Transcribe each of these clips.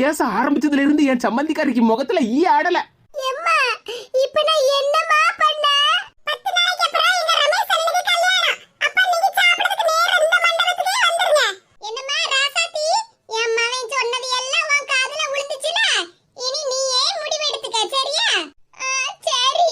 பேச ஆரம்பிச்சதுல இருந்து என் சம்மந்திக்காரிக்கு முகத்துல ஈ ஆடல. எனக்கு இப்பதான் சந்தோஷமா இருக்கு. எத்தனை பத்து நாளைக்கு அப்புறம் எங்க ரமேஷ் அண்ணனுக்கு கல்யாணம் அப்ப நீங்க சாப்பிடுறதுக்கு நேரா இந்த மண்டபத்துக்கே வந்துருங்க என்னம்மா ராசாத்தி என் மகன் சொன்னது எல்லாம் உன் காதுல விழுந்துச்சுல இனி நீயே முடிவு எடுத்துக்க சரியா ஆ, சரி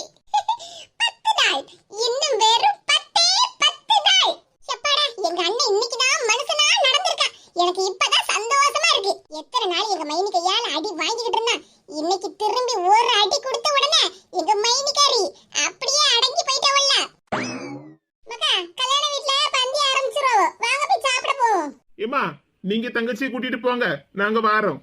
பத்து நாள் இன்னும் வெறும் பத்தே பத்து நாள் செப்பாடா எங்க அண்ணன் இன்னைக்கு தான் மனுஷனா நடந்திருக்கான் எனக்கு இப்பதான் சந்தோஷமா இருக்கு எத்தனை நாள் எங்க மைனி கையால அடி வாங்கிக்கிட்டு இருந்தான் இன்னைக்கு திரும்பி ஒரு அடி கொடுத்த உடனே எங்க மைனிக்காரி அப்படியே அடங்கி போயிட்டவல்ல மக்கா கல்யாண வீட்ல பந்தி ஆரம்பிச்சிரோம் வாங்க போய் சாப்பிட போவோம் ஏமா நீங்க தங்கச்சியை கூட்டிட்டு போங்க. நாங்க வாரோம்.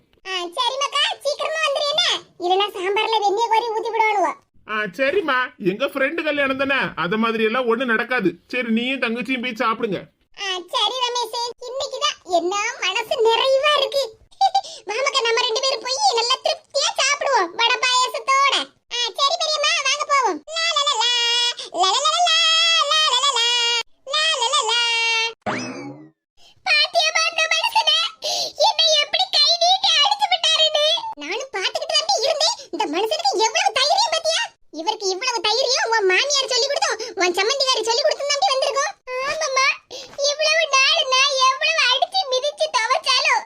சரிம்மா. எங்க ஃப்ரெண்டு கல்யாணம் தானே? அத மாதிரி எல்லாம் ஒண்ணு நடக்காது. சரி நீயும் தங்கச்சியும் போய் சாப்பிடுங்க. சரி ரமேஷ். இன்னைக்கு தான் என்ன மனசு நிறைவா இருக்கு. வாமக்கா நம்ம ரெண்டு பேரும் போய் நல்லா சம்மந்திகாரி சொல்லி கொடுத்து நம்பி வந்திருக்கோம். ஆமாம்மா. இவ்வளவு நாள் நான் எவ்வளவு அடிச்சு மிதிச்சு துவைச்சாலும்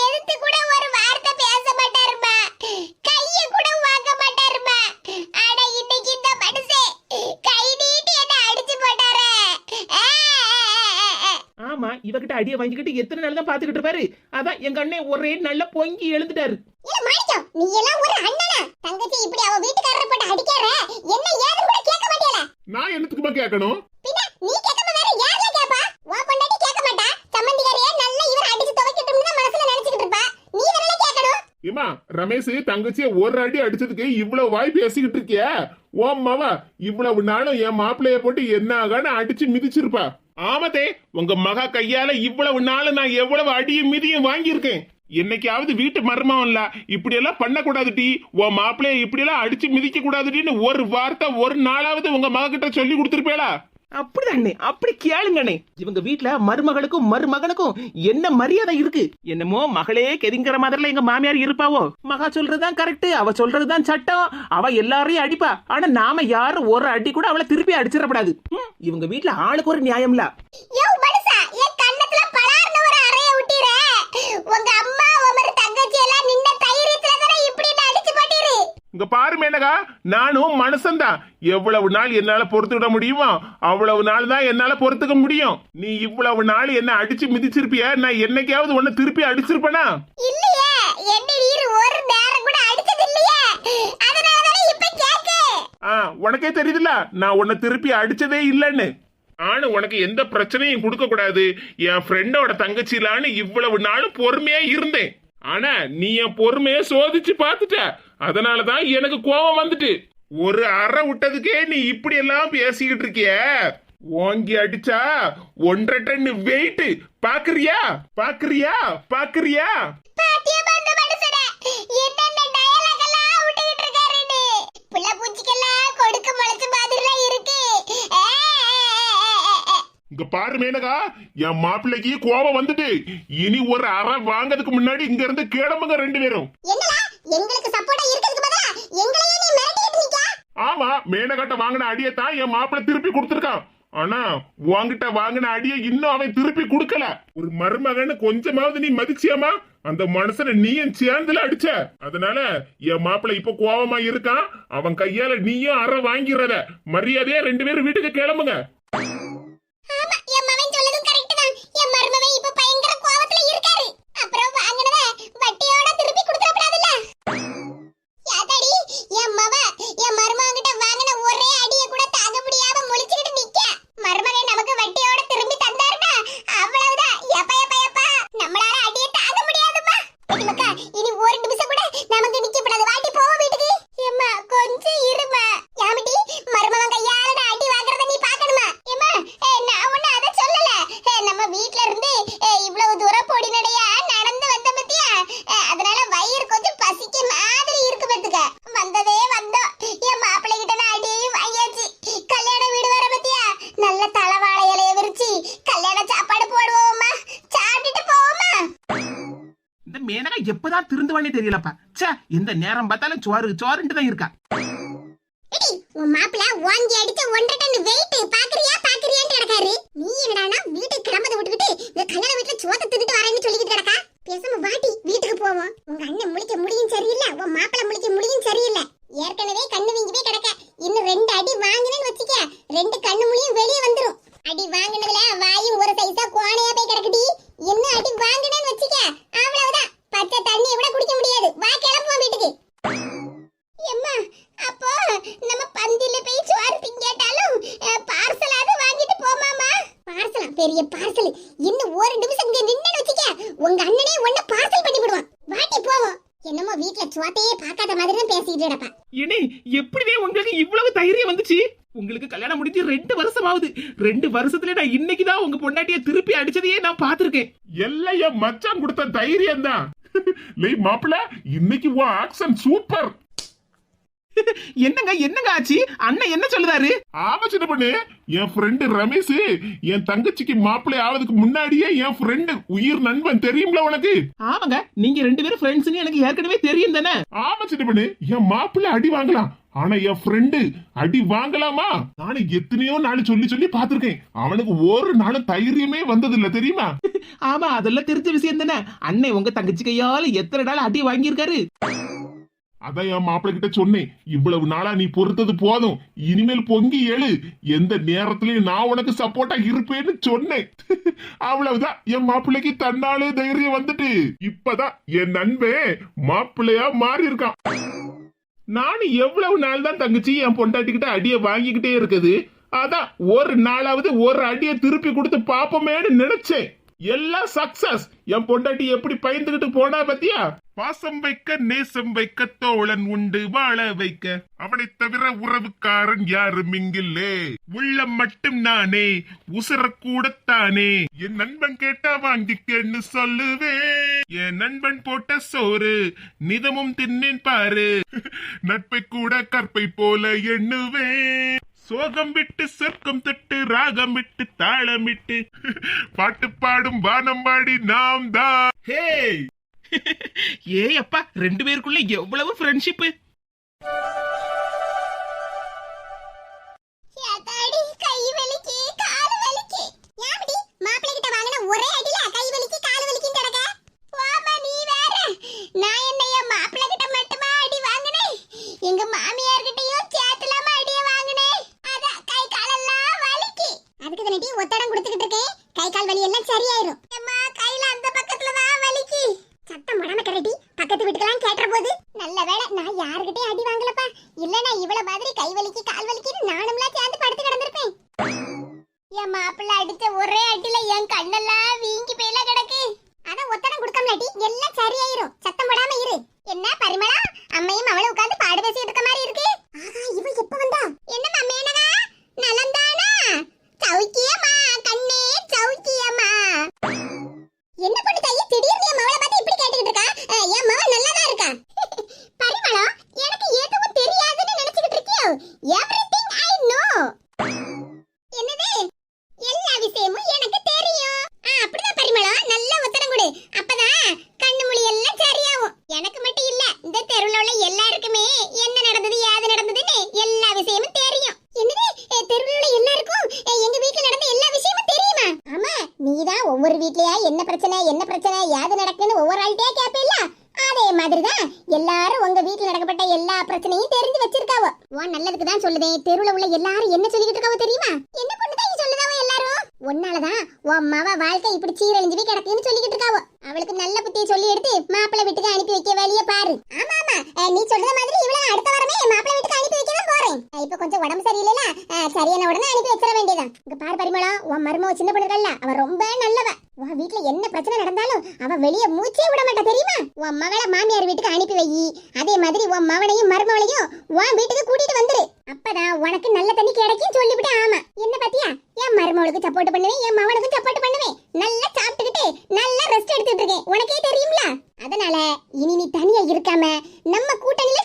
எதிர்த்து கூட ஒரு வார்த்தை பேச மாட்டாருமா கைய கூட வாங்க மாட்டாருமா ஆனா இன்னைக்கு இந்த மனுஷன் கை நீட்டி என்ன அடிச்சு போட்டாரே. ஆமா இவகிட்ட அடிய வாங்கிக்கிட்டு எத்தனை நாள் தான் பாத்துக்கிட்டு இருப்பாரு? அதான் எங்க அண்ணன் ஒரே நல்ல பொங்கி எழுந்துட்டாரு. நீ எல்லாம் ஒரு அண்ணனா? தங்கச்சி இப்படி அவ வீட்டுக்காரரை போட்டு அடிக்கார என்ன ஏதுன்னு கூட நான் என்னத்துக்குமா கேட்கணும்? நீ கேட்காம வேற யார்ல கேப்பா? உன் பொண்டாட்டி கேட்க மாட்டா. சம்மந்திகாரியே நல்லா இவர் அடிச்சு துவைக்கட்டும்னு தான் மனசுல நினைச்சுக்கிட்டு இருப்பா. நீ தானே கேட்கணும். ஏமா ரமேஷ் தங்கச்சிய ஒரு அடி அடிச்சதுக்கு இவ்வளவு வாய் பேசிக்கிட்டு இருக்கிய? ஓ மாவா இவ்வளவு நாளும் என் மாப்பிளைய போட்டு என்ன ஆகான்னு அடிச்சு மிதிச்சிருப்பா. ஆமதே உங்க மகா கையால இவ்வளவு நாள் நான் எவ்வளவு அடியும் மிதியும் வாங்கியிருக்கேன். என்னைக்காவது வீட்டு மர்மம் இல்ல. இப்படி எல்லாம் பண்ணக்கூடாது டி. உன் மாப்பிளைய இப்படி எல்லாம் அடிச்சு மிதிக்க கூடாதுன்னு ஒரு வார்த்தை ஒரு நாளாவது உங்க மக கிட்ட சொல்லி கொடுத்துருப்பேளா? அப்படிதானே. அப்படி கேளுங்கண்ணே. இவங்க வீட்ல மருமகளுக்கும் மருமகனுக்கும் என்ன மரியாதை இருக்கு? என்னமோ மகளே கெதிங்கிற மாதிரில எங்க மாமியார் இருப்பாவோ? மகா சொல்றதுதான் கரெக்ட் அவ சொல்றதுதான் சட்டம் அவ எல்லாரையும் அடிப்பா. ஆனா நாம யாரும் ஒரு அடி கூட அவளை திருப்பி அடிச்சிடக்கூடாது. ம், இவங்க வீட்ல ஆளுக்கு ஒரு நியாயம்ல யோ மனுஷா என் கண்ணத்துல பலார்னு ஒரு அறைய விட்டீர உங்க அம்மா உமர் தங்கச்சி எல்லாம் நின்ன தைரியத்துல தானே இப்படி என்ன அடிச்சு போட்டீரு இங்க பாரு மேனகா நானும் மனுஷன்தான் எவ்வளவு நாள் என்னால பொறுத்துக்கிட முடியுமோ அவ்வளவு நாள் தான் என்னால பொறுத்துக்க முடியும். நீ இவ்வளவு நாள் என்ன அடிச்சு மிதிச்சிருப்பிய? நான் என்னைக்காவது உன்னை திருப்பி அடிச்சிருப்பனா? இல்லையே என்ன நீர் ஒரு நேரம் கூட அடிச்சது இல்லையே அதனால தானே இப்ப கேக்கு. ஆ உனக்கே தெரியுதுல நான் உன்னை திருப்பி அடிச்சதே இல்லைன்னு. ஆனா உனக்கு எந்த பிரச்சனையும் கொடுக்க கூடாது. என் ஃப்ரெண்டோட தங்கச்சிலான்னு இவ்வளவு நாள் பொறுமையா இருந்தேன். ஆனா நீ என் பொறுமைய சோதிச்சு பார்த்துட்ட. அதனாலதான் எனக்கு கோபம் வந்துட்டு. ஒரு அறை விட்டதுக்கே நீ இப்படி எல்லாம் பேசிக்கிட்டு இருக்கிய? ஓங்கி அடிச்சா ஒன்றரை டன் வெயிட் பாக்குறியா? பாக்குறியா? பாக்குறியா. இங்க பாரு மேனகா என் மாப்பிள்ளைக்கு கோபம் வந்துட்டு. இனி ஒரு அறை வாங்கறதுக்கு முன்னாடி இங்க இருந்து கிளம்புங்க ரெண்டு பேரும். என்னடா? எங்களுக்கு சப்போர்ட்டா இருக்கிறதுக்கு பதிலா எங்களையே நீ மிரட்டிட்டு நிக்க ஆமா மேனகட்ட வாங்கின அடியை தான் என் மாப்பிள்ள திருப்பி கொடுத்துருக்கான் ஆனா உன்கிட்ட வாங்கின அடியை இன்னும் அவன் திருப்பி கொடுக்கல. ஒரு மருமகன்னு கொஞ்சமாவது நீ மதிச்சியாமா? அந்த மனுஷனை நீயும் சேர்ந்துல அடிச்ச. அதனால என் மாப்பிள்ள இப்ப கோவமா இருக்கான். அவன் கையால நீயும் அறை வாங்கிறத. மரியாதையா ரெண்டு பேரும் வீட்டுக்கு கிளம்புங்க ஆமா என் மவன் சொல்லதும் கரெக்ட் தான் என் மருமவன் இப்ப பயங்கர கோவத்துல இருக்காரு அப்புறம் வாங்கினத வட்டியோட திருப்பி கொடுத்துடக்கூடாதுல்ல யாத்தாடி என் மவ என் மருமகன் கிட்ட வாங்கின ஒரே அடிய கூட தாங்க முடியாம முழிச்சுக்கிட்டு நிக்க மருமகன் நமக்கு வட்டியோட திரும்பி தந்தாருன்னா அவ்வளவுதான் எப்ப எப்ப எப்ப நம்மளால அடிய தாங்க முடியாதுமா மக்கா இனி ஒரு நிமிஷம் கூட நமக்கு நிக்க கூடாது வாட்டி போவோம் வீட்டுக்கு எம்மா கொஞ்சம் இருமா யாமிட்டி மருமகன் கையால நான் அடி வாங்குறத நீ பார்க்கணுமா எம்மா மேனகா எப்பதான் திருந்துவானே தெரியலப்பா. ச்சே எந்த நேரம் பார்த்தாலும் சோறு சோறுன்ட்டு தான் இருக்கா. உன் வாங்கி ஒன்றரை டன் வெயிட் பாக்குறியா பாக்குறியான்னு கிடக்காரு. நீ என்னடானா வீட்டுக்கு விட்டுக்கிட்டு இந்த கல்யாண வீட்டுல சோத்த தின்னுட்டு வரேன்னு சொல்லிக்கிட்டு கிடக்கா? பேசாம வாட்டி வீட்டுக்கு போவோம். உங்க அண்ணன் முழிக்க முடியும் சரியில்லை உன் மாப்பிள முழிக்க முடியும் சரியில்லை. ஏற்கனவே கண்ணு வீங்கி போய் கிடக்க. இன்னும் ரெண்டு அடி வாங்கினேன்னு வச்சுக்க ரெண்டு கண்ணு முடியும் வெளியே வந்துரும். அடி வாங்கினதுல வாயும் ஒரு சைஸா கோணையா போய் கிடக்குடி இன்னும் அடி வாங்கினேன்னு வச்சுக்க அவ்வளவுதான் பச்சை தண்ணியை கூட குடிக்க முடியாது வா கிளம்புவோம் வீட்டுக்கு எம்மா அப்போ நம்ம பந்தில போய் சோறு திங்கட்டாலும் பார்சலாவது வாங்கிட்டு போமாமா பார்சலா பெரிய பார்சல் இன்னும் ஒரு நிமிஷம் இங்க நின்னு வச்சுக்க உங்க அண்ணனே உன்ன பார்சல் பண்ணி விடுவான் வாட்டி போவோம் என்னமோ வீட்ல சோத்தையே பார்க்காத மாதிரி தான் பேசிக்கிட்டு கிடப்பா. இனே எப்படிதே உங்களுக்கு இவ்வளவு தைரியம் வந்துச்சு? உங்களுக்கு கல்யாணம் முடிஞ்சு ரெண்டு வருஷம் ஆகுது ரெண்டு வருஷத்துல நான் இன்னைக்கு தான் உங்க பொண்டாட்டிய திருப்பி அடிச்சதையே நான் பார்த்திருக்கேன். எல்லாம் என் மச்சான் கொடுத்த தைரியம் தான் லே மாப்பிள இன்னைக்கு உன் ஆக்சன் சூப்பர் என்னங்க என்னங்க ஆச்சு? அண்ணன் என்ன சொல்லுதாரு? ஆமா சின்ன பொண்ணு என் ஃப்ரெண்டு ரமேஷ் என் தங்கச்சிக்கு மாப்பிள்ளை ஆவதுக்கு முன்னாடியே என் ஃப்ரெண்டு உயிர் நண்பன் தெரியும்ல உனக்கு? ஆமாங்க நீங்க ரெண்டு பேரும் ஃப்ரெண்ட்ஸ்னு எனக்கு ஏற்கனவே தெரியும் தானே? ஆமா சின்ன பொண்ணு என் மாப்பிள்ளை அடி வாங்கலாம். ஆனா என் ஃப்ரெண்டு அடி வாங்கலாமா? நானும் எத்தனையோ நாள் சொல்லி சொல்லி பார்த்திருக்கேன். அவனுக்கு ஒரு நாளும் தைரியமே வந்தது இல்ல தெரியுமா? ஆமா அதெல்லாம் தெரிஞ்ச விஷயம் தானே. அண்ணன் உங்க தங்கச்சி கையால எத்தனை நாள் அடி வாங்கியிருக்காரு? அதான் என் மாப்பிள்ளை கிட்ட சொன்னேன். இவ்வளவு நாளா நீ பொறுத்தது போதும். இனிமேல் பொங்கி எழு எந்த நேரத்திலயும் நான் உனக்கு சப்போர்ட்டா இருப்பேன்னு சொன்னேன். அவ்வளவுதான். என் மாப்பிள்ளைக்கு தன்னாலே தைரியம் வந்துட்டு. இப்பதான் என் நண்பே மாப்பிள்ளையா மாறி இருக்கான் நானும் எவ்வளவு நாள் தான் தங்கச்சி என் பொண்டாட்டிக்கிட்ட அடியை வாங்கிக்கிட்டே இருக்குது. அதான் ஒரு நாளாவது ஒரு அடியை திருப்பி கொடுத்து பாப்போமேன்னு நினைச்சேன். எல்லாம் சக்சஸ் என் பொண்டாட்டி எப்படி பயந்துகிட்டு போனா பத்தியா? பாசம் வைக்க நேசம் வைக்க தோழன் உண்டு வாழ வைக்க. அவனை தவிர உறவுக்காரன் யாரும் இங்கில்லே. உள்ளம் மட்டும் நானே உசரக்கூடத்தானே என் நண்பன் கேட்டா வாங்கிக்கன்னு சொல்லுவேன். என் நண்பன் போட்ட சோறு நிதமும் தின்னேன் பாரு. நட்பை கூட கற்பை போல எண்ணுவேன். சோகம் விட்டு சொர்க்கம் தொட்டு ராகம் விட்டு தாளமிட்டு பாட்டு பாடும் வானம் பாடி நாம் தான் ஹே ஏ அப்பா ரெண்டு பேருக்குள்ள எவ்வளவு ஃப்ரெண்ட்ஷிப் மாதிரி கை வலிக்கு கால் வலிக்கு நானும்லாம் சேர்ந்து படுத்து கிடந்திருப்பேன். என் மாப்பிள்ள அடிச்ச ஒரே அடியில என் கண்ணெல்லாம் வீங்கி போயில கிடக்கு. அதான் ஒத்தடம் கொடுக்கம்லாட்டி எல்லாம் சரியாயிரும். சத்தம் போடாம இரு. என்ன பரிமளா? அம்மையும் அவளும் உட்கார்ந்து பாடு பேசி இருக்க மாதிரி இருக்கு. ஆஹா இவ எப்ப வந்தா? என்ன மேனகா நலந்தானா? சௌக்கியமா கண்ணே சௌக்கியமா என்ன பண்ணு தாயி திடீர்னு என் மவளை பார்த்து இப்படி கேட்டுக்கிட்டு இருக்கா அஹ், என் மவ நல்லாதான் இருக்கா பரிமளம் எனக்கு எதுவும் தெரியாதுன்னு நினைச்சுக்கிட்டு இருக்கியோ எவ்ரிதிங் ஐ நோ என்னது எல்லா விஷயமும் எனக்கு தெரியும் ஆ, அப்படிதான் பரிமளம் நல்ல உத்தரம் கொடு அப்பதான் கண்ணு மொழி எல்லாம் சரியாகும் எனக்கு மட்டும் இல்ல இந்த தெருவுல உள்ள எல்லாருக்குமே என்ன நடந்தது ஏது நடந்ததுன்னு எல்லா விஷயமும் தெரியும் என்னது அஹ், தெருவுல உள்ள எல்லாருக்கும் அஹ், எங்க வீட்ல நடந்த எல்லா விஷயமும் தெரியுமா ஆமா நீதான் ஒவ்வொரு வீட்லயா என்ன பிரச்சனை என்ன பிரச்சனை ஏது நடக்குன்னு ஒவ்வொரு ஆள்கிட்டயா கேப்பேல்ல அதே மாதிரிதான் எல்லாரும் உங்க வீட்ல நடக்கப்பட்ட எல்லா பிரச்சனையும் தெரிஞ்சு வச்சிருக்காவோ உன் தான் சொல்லுதேன் தெருவுல உள்ள எல்லாரும் என்ன சொல்லிக்கிட்டு இருக்காவோ தெரியுமா? என்ன பண்ணுதான் சொல்லுதாவோ எல்லாரும்? உன்னாலதான் உன் மவ வாழ்க்கை இப்படி சீரழிஞ்சு கிடக்குன்னு சொல்லிக்கிட்டு இருக்காவோ. அவளுக்கு நல்ல புத்தியை சொல்லி எடுத்து மாப்பிள்ளை வீட்டுக்கு அனுப்பி வைக்க வேலையை பாரு ஆமா ஆமா அஹ், நீ சொல்ற மாதிரி இவ்வளவு அடுத்த வாரமே மாப்பிள்ளை வீட்டுக்கு அனுப்பி வைக்க தான் போறேன் அஹ், இப்ப கொஞ்சம் உடம்பு சரியில்லைல அஹ், சரியான உடனே அனுப்பி வச்சிட வேண்டியதான் இங்க பாரு பரிமளம் உன் மருமவ சின்ன பொண்ணுகள்ல அவ ரொம்ப நல்லவ உன் வீட்டுல என்ன பிரச்சனை நடந்தாலும் அவ வெளிய மூச்சே விட மாட்டா தெரியுமா? உன் மகளை மாமியார் வீட்டுக்கு அனுப்பி வை. அதே மாதிரி உன் மகனையும் மருமவளையும் உன் வீட்டுக்கு கூட்டிட்டு வந்துரு. அப்பதான் உனக்கு நல்ல தண்ணி கிடைக்கும் சொல்லிவிட்டு ஆமா. என்ன பாத்தியா? என் மருமவளுக்கு சப்போர்ட் பண்ணுவேன் என் மகனுக்கு சப்போர்ட் பண்ணுவேன். நல்லா சாப்பிட்டுக்கிட்டு நல்லா ரெஸ்ட் எடுத்துட்டு இருக்கேன். உனக்கே தெரியும்ல? அதனால இனி நீ தனியா இருக்காம நம்ம கூட்டணியில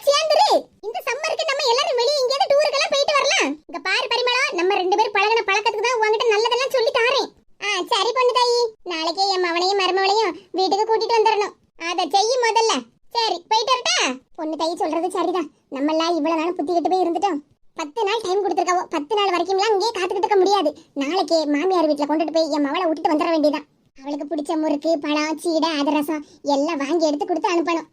பத்து நாள் டைம் கொடுத்துருக்காவோ பத்து நாள் வரைக்கும் எல்லாம் இங்கே காத்துக்கிட்டு இருக்க முடியாது. நாளைக்கே மாமியார் வீட்டுல கொண்டுட்டு போய் என் மவளை விட்டுட்டு வந்துட வேண்டியதான் அவளுக்கு பிடிச்ச முறுக்கு பழம் சீடை அதிரசம் எல்லாம் வாங்கி எடுத்து கொடுத்து அனுப்பணும்.